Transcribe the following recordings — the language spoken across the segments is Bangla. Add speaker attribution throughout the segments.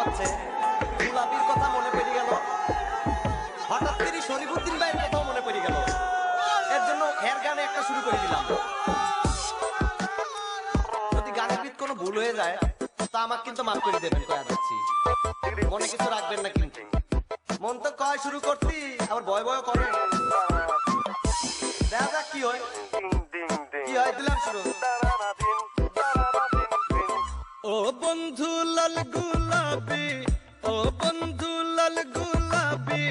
Speaker 1: করছে গুলাবির কথা মনে পড়ে গেল। হঠাৎ করে শরীফুদ্দিন ভাইয়ের কথাও মনে পড়ে গেল। এর জন্য হের গানে একটা শুরু করে দিলাম। যদি গানের ভিত কোনো ভুল হয়ে যায়, তা আমার কিন্তু মাফ করে দেবেন, কয়া যাচ্ছি। মনে কিছু রাখবেন না কিন্তু। মন তো কয় শুরু করছি আবার ভয় ভয় করে।
Speaker 2: ও বন্ধু লাল গুলাবি ও বন্ধু লাল গুলাবি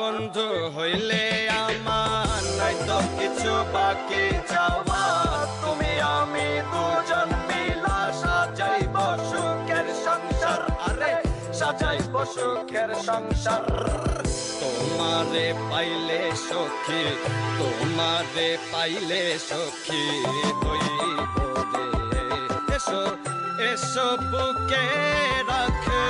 Speaker 2: বন্ধু হইলে আমার নাই তো কিছু বাকি যাওয়া সাজাই বসুখের সংসার। তোমারে পাইলে সখী, তোমারে পাইলে সখী হইব এসো এসো বুকে রাখে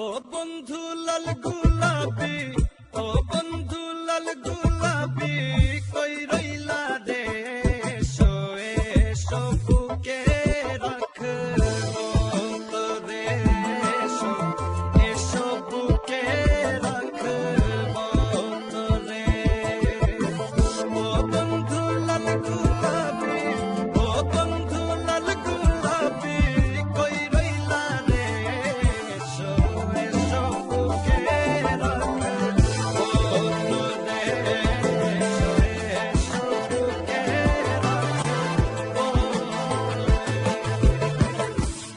Speaker 2: ও বন্ধু লাল গুলাপি, ও বন্ধু Don't forget.